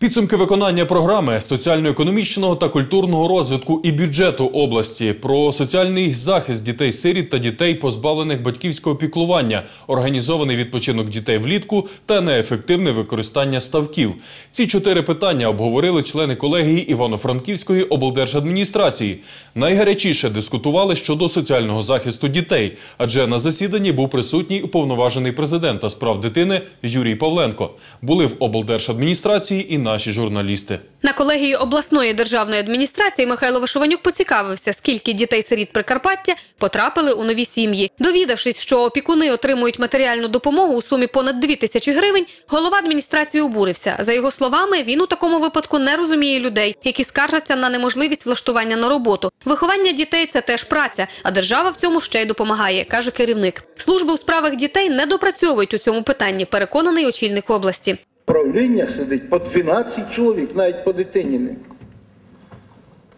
Підсумки виконання програми соціально-економічного та культурного розвитку і бюджету області про соціальний захист дітей-сиріт та дітей, позбавлених батьківського піклування, організований відпочинок дітей влітку та неефективне використання ставків. Ці чотири питання обговорили члени колегії Івано-Франківської облдержадміністрації. Найгарячіше дискутували щодо соціального захисту дітей, адже на засіданні був присутній уповноважений президента з прав дитини Юрій Павленко. Були в облдержадміністрації і наші журналісти. На колегії обласної державної адміністрації Михайло Вишиванюк поцікавився, скільки дітей-сиріт Прикарпаття потрапили у нові сім'ї. Довідавшись, що опікуни отримують матеріальну допомогу у сумі понад 2 тисячі гривень, голова адміністрації обурився. За його словами, він у такому випадку не розуміє людей, які скаржаться на неможливість влаштування на роботу. Виховання дітей це теж праця, а держава в цьому ще й допомагає, каже керівник. Служби у справах дітей не допрацьовують у цьому питанні, переконаний очільник області. Правління сидить по 12 чоловік, навіть по дитині не.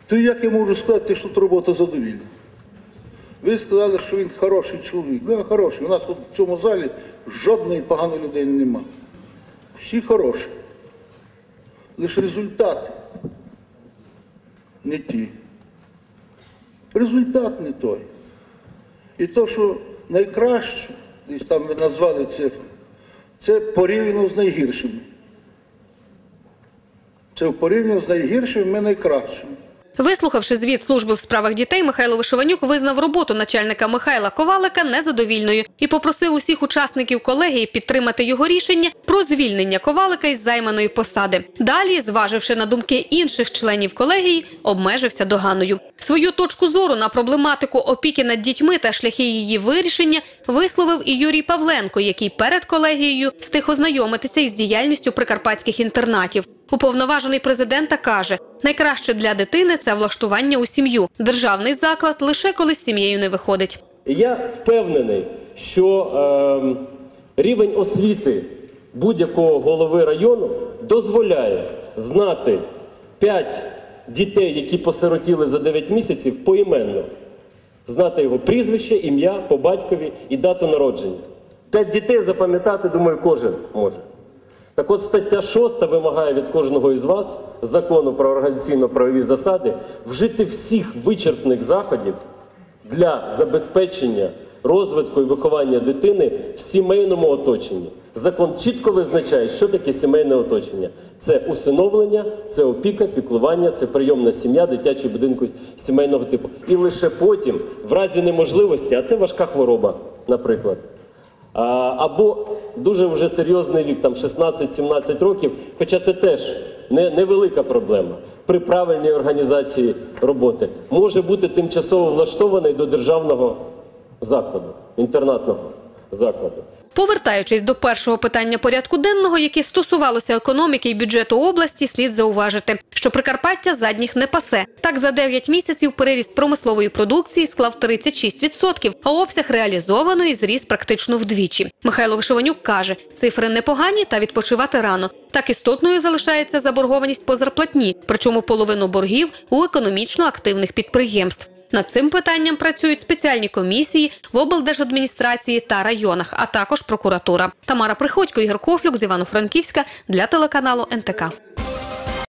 То як я можу сказати, що тут робота задовільна? Ви сказали, що він хороший чоловік. Да, хороший. У нас тут в цьому залі жодної поганої людини нема. Всі хороші. Лише результати не ті. Результат не той. І то, що найкраще, десь там ви назвали цифру, це порівняно з найгіршими. Це порівняно з найгіршими ми найкращими. Вислухавши звіт служби в справах дітей, Михайло Вишиванюк визнав роботу начальника Михайла Ковалика незадовільною і попросив усіх учасників колегії підтримати його рішення про звільнення Ковалика із займаної посади. Далі, зваживши на думки інших членів колегії, обмежився доганою. Свою точку зору на проблематику опіки над дітьми та шляхи її вирішення висловив і Юрій Павленко, який перед колегією встиг ознайомитися із діяльністю прикарпатських інтернатів. Уповноважений президента каже, найкраще для дитини це влаштування у сім'ю. Державний заклад лише коли з сім'єю не виходить. Я впевнений, що е, рівень освіти будь-якого голови району дозволяє знати 5 дітей, які посиротіли за 9 місяців, поіменно. Знати його прізвище, ім'я по батькові і дату народження. П'ять дітей запам'ятати, думаю, кожен може. Так от стаття 6 вимагає від кожного із вас закону про організаційно-правові засади вжити всіх вичерпних заходів для забезпечення розвитку і виховання дитини в сімейному оточенні. Закон чітко визначає, що таке сімейне оточення. Це усиновлення, це опіка, піклування, це прийомна сім'я, дитячий будинку сімейного типу. І лише потім, в разі неможливості, а це важка хвороба, наприклад. Або дуже вже серйозний вік, там 16-17 років, хоча це теж не, невелика проблема. При правильній організації роботи може бути тимчасово влаштований до державного закладу, інтернатного закладу. Повертаючись до першого питання порядку денного, яке стосувалося економіки і бюджету області, слід зауважити, що Прикарпаття задніх не пасе. Так, за 9 місяців переріст промислової продукції склав 36%, а обсяг реалізованої зріс практично вдвічі. Михайло Вишиванюк каже, цифри непогані та відпочивати рано. Так істотною залишається заборгованість по зарплатні, причому половину боргів у економічно активних підприємств. Над цим питанням працюють спеціальні комісії в облдержадміністрації та районах, а також прокуратура. Тамара Приходько, Ігор Кофлюк з Івано-Франківська для телеканалу НТК.